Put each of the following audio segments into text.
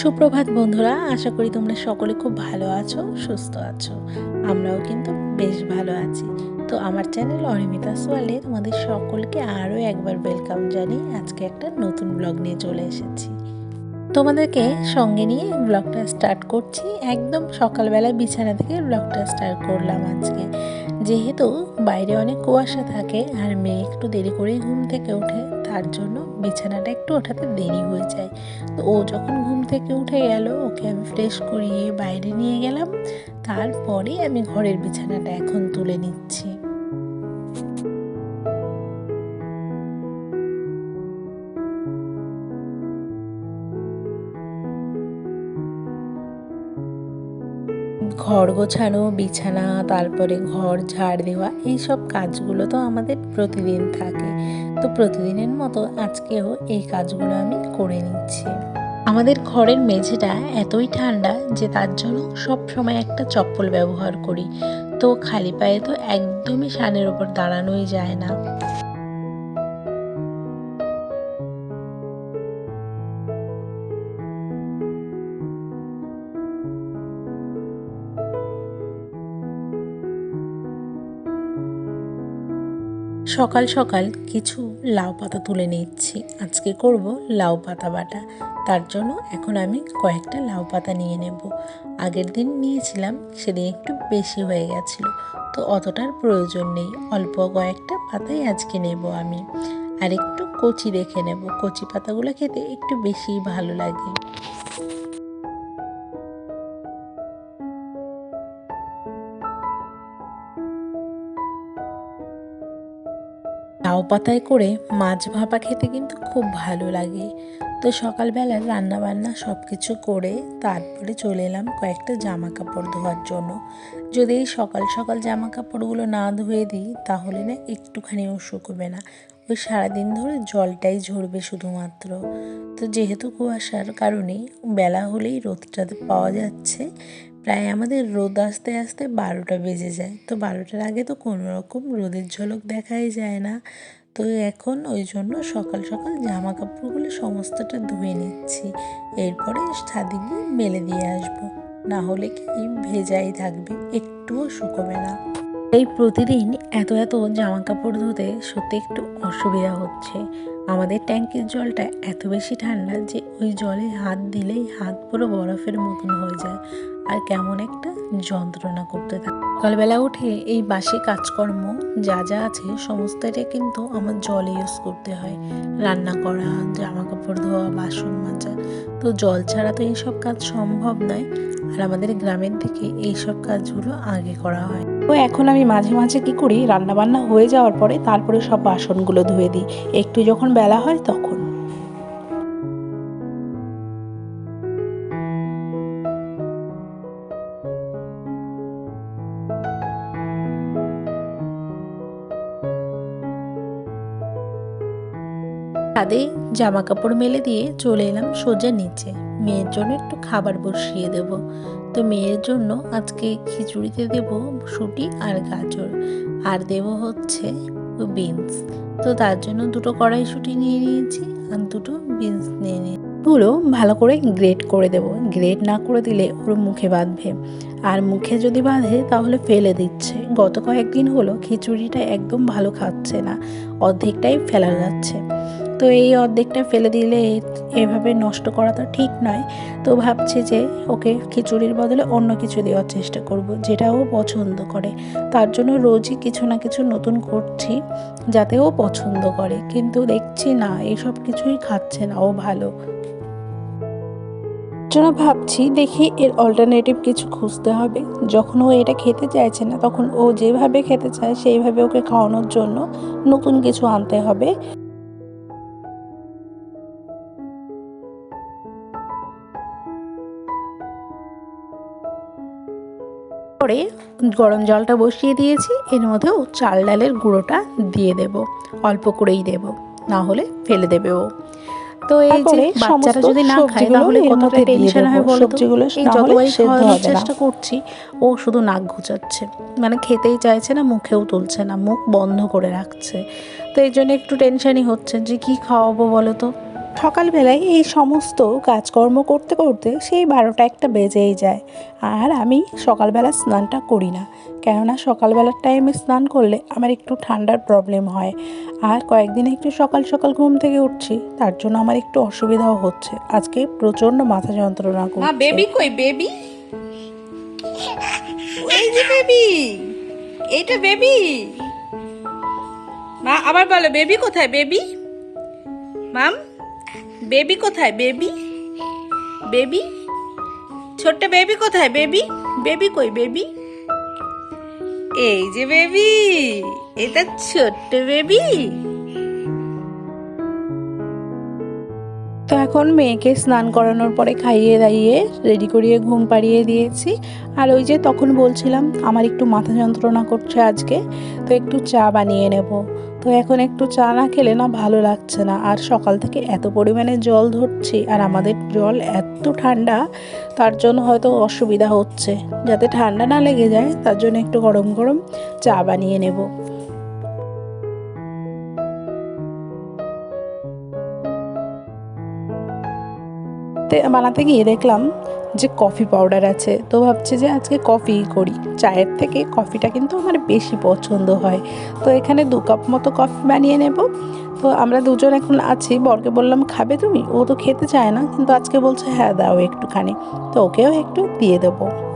সুপ্রভাত বন্ধুরা, আশা করি তোমরা সকলে খুব ভালো আছো, সুস্থ আছো। আমরাও কিন্তু বেশ ভালো আছি। তো আমার চ্যানেল অরিমিতা সোয়ালে তোমাদের সকলকে আরও একবার ওয়েলকাম জানিয়ে আজকে একটা নতুন ব্লগ নিয়ে চলে এসেছি। তোমাদেরকে সঙ্গে নিয়ে ব্লগটা স্টার্ট করছি। একদম সকালবেলা বিছানা থেকে ব্লগটা স্টার্ট করলাম আজকে। যেহেতু বাইরে অনেক কুয়াশা থাকে আর মেয়ে একটু দেরি করেই ঘুম থেকে ওঠে তার জন্য বিছানাটা একটু ওঠাতে দেরি হয়ে যায়। তো ও যখন ঘুম থেকে উঠে গেল, ওকে আমি ফ্রেশ করিয়ে বাইরে নিয়ে গেলাম। তারপরে আমি ঘরের বিছানাটা এখন তুলে নিচ্ছি। ঘর গোছানো, বিছানা, তারপরে ঘর, ঝাড় দেওয়া এই সব কাজগুলো তো আমাদের প্রতিদিন থাকে। তো প্রতিদিনের মতো আজকেও এই কাজগুলো আমি করে নিচ্ছি। আমাদের ঘরের মেঝেটা এতই ঠান্ডা যে তার জন্য সব সময় একটা চপ্পল ব্যবহার করি। তো খালি পায়ে তো একদমই সানের ওপর দাঁড়ানোই যায় না। সকাল সকাল কিছু লাউ পাতা তুলে নিচ্ছি। আজকে করব লাউ পাতা বাটা। তার জন্য এখন আমি কয়েকটা লাউ পাতা নিয়ে নেব। আগের দিন নিয়েছিলাম, সেদিন একটু বেশি হয়ে গেছিল। তো অতটার প্রয়োজন নেই, অল্প কয়েকটা পাতাই আজকে নেব আমি। আর একটু কচি রেখে নেব। কচি পাতাগুলো খেতে একটু বেশি ভালো লাগে। লাউ পাতায় করে মাছ ভাপা খেতে কিন্তু খুব ভালো লাগে। তো সকালবেলা রান্না বান্না সব কিছু করে তারপরে চলে এলাম কয়েকটা জামা কাপড় ধোয়ার জন্য। যদি এই সকাল সকাল জামা কাপড়গুলো না ধুয়ে দিই, তাহলে না একটুখানিও শুকোবে না। ওই সারাদিন ধরে জলটাই ঝরবে শুধুমাত্র। তো যেহেতু কুয়াশার কারণে বেলা হলেই রোদটা পাওয়া যাচ্ছে। প্রায় আমাদের রোদ আসতে আসতে বারোটা বেজে যায়। তো বারোটার আগে তো কোনো রকম রোদের ঝলক দেখাই যায় না। তো এখন ওই জন্য সকাল সকাল জামা কাপড়গুলো সমস্তটা ধুয়ে নিচ্ছি। এরপরে ছাদে গিয়ে মেলে দিয়ে আসব। না হলে কি ভেজাই থাকবে, একটুও শুকোবে না। এই প্রতিদিন এত এত জামা কাপড় ধুতে সত্যি একটু অসুবিধা হচ্ছে। আমাদের ট্যাঙ্কির জলটা এত বেশি ঠান্ডা যে ওই জলে হাত দিলেই হাত পুরো বরফের মতন হয়ে যায়। আর কেমন একটা যন্ত্রণা করতে থাকে। সকালবেলা উঠে এই বাসি কাজকর্ম যা যা আছে সমস্তটা কিন্তু আমার জলে ইউজ করতে হয়। রান্না করা জামা কাপড় ধোয়া, বাসন মাজা। তো জল ছাড়া তো এইসব কাজ সম্ভব নয়। আর আমাদের গ্রামের দিকে এইসব কাজগুলো আগে করা হয়। তো এখন আমি মাঝে মাঝে কি করি রান্না বান্না হয়ে যাওয়ার পরে তারপরে সব বাসনগুলো ধুয়ে দিই। একটু যখন বেলা হয় তখন। ছাদে জামা কাপড় মেলে দিয়ে চলে এলাম সোজা নিচে। মেয়ের জন্য একটু খাবার বসিয়ে দেব। তো মেয়ের জন্য আজকে খিচুড়িতে দেব শুটি আর গাজর। আর দেব হচ্ছে বিনস। তো তার জন্য দুটো কড়াইশুটি নিয়ে নিয়েছি আর দুটো বিনস নিয়ে নিয়েছি গুলো ভালো করে গ্রেট করে দেব। গ্রেট না করে দিলে ওর মুখে বাঁধবে। আর মুখে যদি বাঁধে তাহলে ফেলে দিচ্ছে। গত কয়েকদিন হলো খিচুড়িটা একদম ভালো খাচ্ছে না। অর্ধেকটাই ফেলা যাচ্ছে তো এই অর্ধেকটা ফেলে দিলে এভাবে নষ্ট করা তো ঠিক নয়। তো ভাবছি যে ওকে খিচুড়ির বদলে অন্য কিছু দেওয়ার চেষ্টা করব, যেটা ও পছন্দ করে। তার জন্য রোজই কিছু না কিছু নতুন করছি, যাতে ও পছন্দ করে। কিন্তু দেখছি না, এসব কিছুই খাচ্ছে না, ও ভালো। জন্য ভাবছি দেখি এর অল্টারনেটিভ কিছু খুঁজতে হবে। যখন ও এটা খেতে চাইছে না, তখন ও যেভাবে খেতে চায়, সেইভাবে ওকে খাওয়ানোর জন্য নতুন কিছু আনতে হবে। পরে গরম জলটা বসিয়ে দিয়েছি। এর মধ্যেও চাল ডালের গুঁড়োটা দিয়ে দেব। অল্প করেই দেব না হলে ফেলে দেবে ও। তো এই যে বাচ্চারা যদি না খায় তাহলে কতটা টেনশন হয় বলো তো এই যতবারই খাওয়ানোর চেষ্টা করছি ও শুধু নাক ঘুচাচ্ছে। মানে খেতেই চাইছে না মুখেও তুলছে না মুখ বন্ধ করে রাখছে। তো এই জন্য একটু টেনশনই হচ্ছে যে কি খাওয়াবো বলো তো? সকালবেলায় এই সমস্ত কাজকর্ম করতে করতে সেই বারোটা একটা বেজেই যায়। আর আমি সকালবেলা স্নানটা করি না। কেননা সকালবেলার টাইমে স্নান করলে আমার একটু ঠান্ডার প্রবলেম হয়। আর কয়েকদিন একটু সকাল সকাল ঘুম থেকে উঠছি, তার জন্য আমার একটু অসুবিধাও হচ্ছে। আজকে প্রচণ্ড মাথা যন্ত্রণা করছে। বেবি কই? বেবি? এই যে বেবি, এইটা বেবি। মা, আবার বলো, বেবি কোথায়? বেবি? মাম? বেবি কোথায়, বেবি? বেবি? ছোট্ট বেবি কোথায়, বেবি? বেবি কই, বেবি? এই যে বেবি, এটা ছোট্ট বেবি। তো এখন মেয়েকে স্নান করানোর পরে খাইয়ে দাইয়ে রেডি করিয়ে ঘুম পাড়িয়ে দিয়েছি। আর ওই যে তখন বলছিলাম, আমার একটু মাথা যন্ত্রণা করছে আজকে, তো একটু চা বানিয়ে নেব। তো এখন একটু চা না খেলে না ভালো লাগছে না। আর সকাল থেকে এত পরিমাণে জল ধরছি আর আমাদের জল এত ঠান্ডা, তার জন্য হয়তো অসুবিধা হচ্ছে। যাতে ঠান্ডা না লেগে যায়, তার জন্য একটু গরম গরম চা বানিয়ে নেব। বানাতে গিয়ে দেখলাম যে কফি পাউডার আছে, তো ভাবছি যে আজকে কফি করি। চায়ের থেকে কফিটা কিন্তু আমার বেশি পছন্দ হয়। তো এখানে দু কাপ মতো কফি বানিয়ে নেব। তো আমরা দুজন এখন আছি, বরকে বললাম, খাবে তুমি? ও তো খেতে চায় না, কিন্তু আজকে বলছে হ্যাঁ দাও একটুখানি। তো ওকেও একটু দিয়ে দেবো।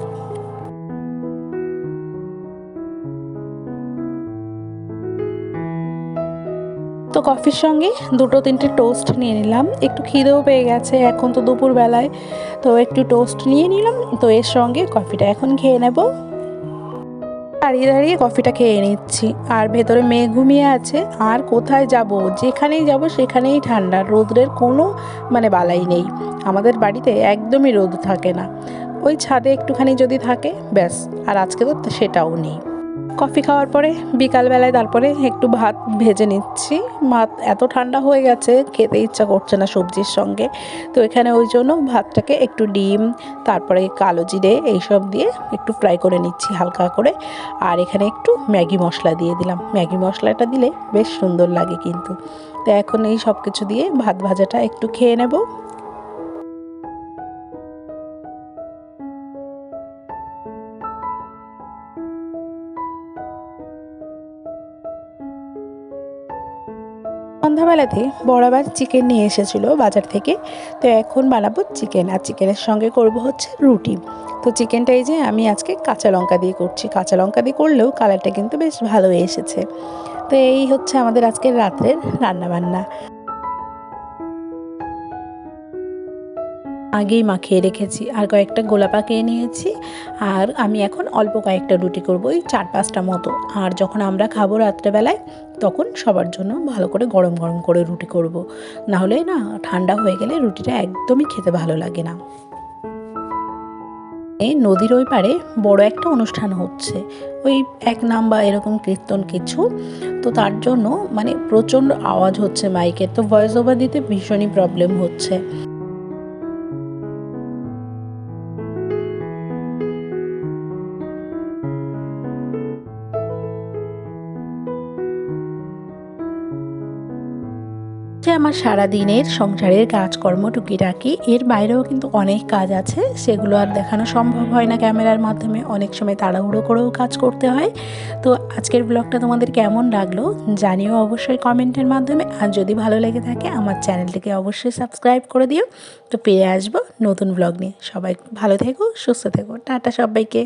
তো কফির সঙ্গে দুটো তিনটে টোস্ট নিয়ে নিলাম। একটু খিদেও পেয়ে গেছে, এখন তো দুপুর বেলায় তো একটু টোস্ট নিয়ে নিলাম, তো এর সঙ্গে কফিটা এখন খেয়ে নেব। দাঁড়িয়ে দাঁড়িয়ে কফিটা খেয়ে নিচ্ছি। আর ভেতরে মেয়ে ঘুমিয়ে আছে, আর কোথায় যাব? যেখানেই যাব সেখানেই ঠান্ডা, রোদ্রের কোনো মানে বালাই নেই। আমাদের বাড়িতে একদমই রোদ থাকে না। ওই ছাদে একটুখানি যদি থাকে, ব্যাস। আর আজকে তো সেটাও নেই। কফি খাওয়ার পরে, বিকালবেলায় তারপরে একটু ভাত ভেজে নিচ্ছি। ভাত এত ঠান্ডা হয়ে গেছে, খেতে ইচ্ছা করছে না সবজির সঙ্গে। তো এখানে ওই জন্য ভাতটাকে একটু ডিম, তারপরে কালো জিরে এইসব দিয়ে একটু ফ্রাই করে নিচ্ছি হালকা করে। আর এখানে একটু ম্যাগি মশলা দিয়ে দিলাম। ম্যাগি মশলাটা দিলে বেশ সুন্দর লাগে কিন্তু। তো এখন এই সব কিছু দিয়ে ভাত ভাজাটা একটু খেয়ে নেব। সন্ধ্যাবেলাতে বরাবার চিকেন নিয়ে এসেছিল বাজার থেকে। তো এখন বানাবো চিকেন। আর চিকেনের সঙ্গে করব হচ্ছে রুটি। তো চিকেনটা এই যে আমি আজকে কাঁচা লঙ্কা দিয়ে করছি। কাঁচা লঙ্কা দিয়ে করলেও কালারটা কিন্তু বেশ ভালো এসেছে। তো এই হচ্ছে আমাদের আজকের রাত্রের রান্নাবান্না। আগেই মাখিয়ে রেখেছি। আর কয়েকটা গোলা পাকিয়ে নিয়েছি। আর আমি এখন অল্প কয়েকটা রুটি করব ওই চার পাঁচটা মতো। আর যখন আমরা খাব রাত্রেবেলায়, তখন সবার জন্য ভালো করে গরম গরম করে রুটি করব। না হলে না, ঠান্ডা হয়ে গেলে রুটিটা একদমই খেতে ভালো লাগে না। নদীর ওই পারে বড় একটা অনুষ্ঠান হচ্ছে। ওই এক নাম বা এরকম কীর্তন কিছু। তো তার জন্য মানে প্রচণ্ড আওয়াজ হচ্ছে মাইকের। তো ভয়েস ওভার দিতে ভীষণই প্রবলেম হচ্ছে। আমার সারা দিনের সংসারের কাজকর্ম টুকিটাকি এর বাইরেও কিন্তু অনেক কাজ আছে, সেগুলো আর দেখানো সম্ভব হয় না ক্যামেরার মাধ্যমে, অনেক সময় তাড়াহুড়ো করেও কাজ করতে হয়। তো আজকের ব্লগটা তোমাদের কেমন লাগল জানিও অবশ্যই কমেন্টের মাধ্যমে, আর যদি ভালো লেগে থাকে আমার চ্যানেলটিকে অবশ্যই সাবস্ক্রাইব করে দিও। তো পেয়ে আসব নতুন ব্লগ নিয়ে। সবাই ভালো থেকো, সুস্থ থেকো। টাটা সবাইকে।